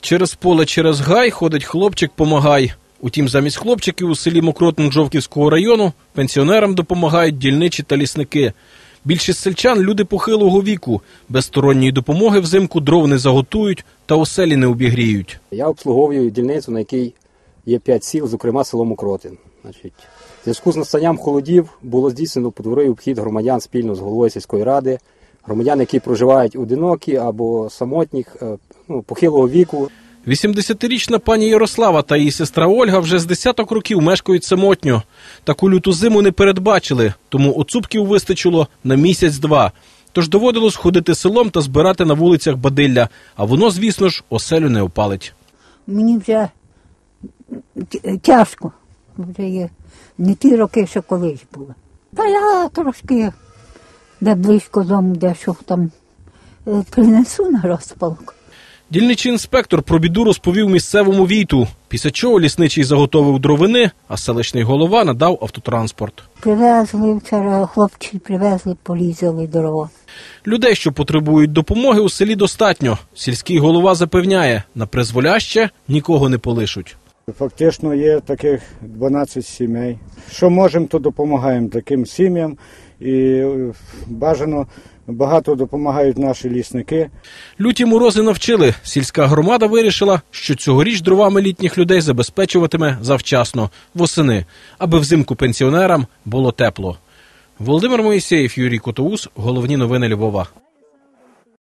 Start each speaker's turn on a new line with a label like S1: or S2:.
S1: Через поле, через гай ходить хлопчик помагай. Утім, замість хлопчиків у селі Мокротин Жовківського району пенсіонерам допомагають дільничі та лісники. Більшість сельчан люди похилого віку. Без сторонньої допомоги взимку дров не заготують та оселі не обігріють.
S2: Я обслуговую дільницю, на якій є 5 сіл, зокрема село Мокротин. Значить, в зв'язку з настанням холодів було здійснено подворовий обхід громадян спільно з головою сільської ради, громадян, які проживають одинокі або самотніх, е, ну, похилого віку.
S1: 80-річна пані Ярослава та її сестра Ольга вже з десяток років мешкають самотньо. Таку люту зиму не передбачили, тому оцупків вистачило на місяць-два. Тож доводилось ходити селом та збирати на вулицях бадилля, а воно, звісно ж, оселю не опалить.
S3: Мені вже тяжко. Вже є не ті роки, що колись були. Та я трошки де близько дому, де що там е, принесу на розпалку.
S1: Дільничий інспектор про біду розповів місцевому війту, після чого лісничий заготовив дровини, а селищний голова надав автотранспорт.
S3: Привезли вчора, хлопці привезли, полізали дрова.
S1: Людей, що потребують допомоги, у селі достатньо. Сільський голова запевняє, на призволяще нікого не полишуть.
S4: Фактично є таких 12 сімей. Що можемо, то допомагаємо таким сім'ям. І е, бажано багато допомагають наші лісники.
S1: Люті морози навчили. Сільська громада вирішила, що цьогоріч дровами літніх людей забезпечуватиме завчасно, восени, аби взимку пенсіонерам було тепло. Володимир Моїсеєв, Юрій Котоус. Головні новини Львова.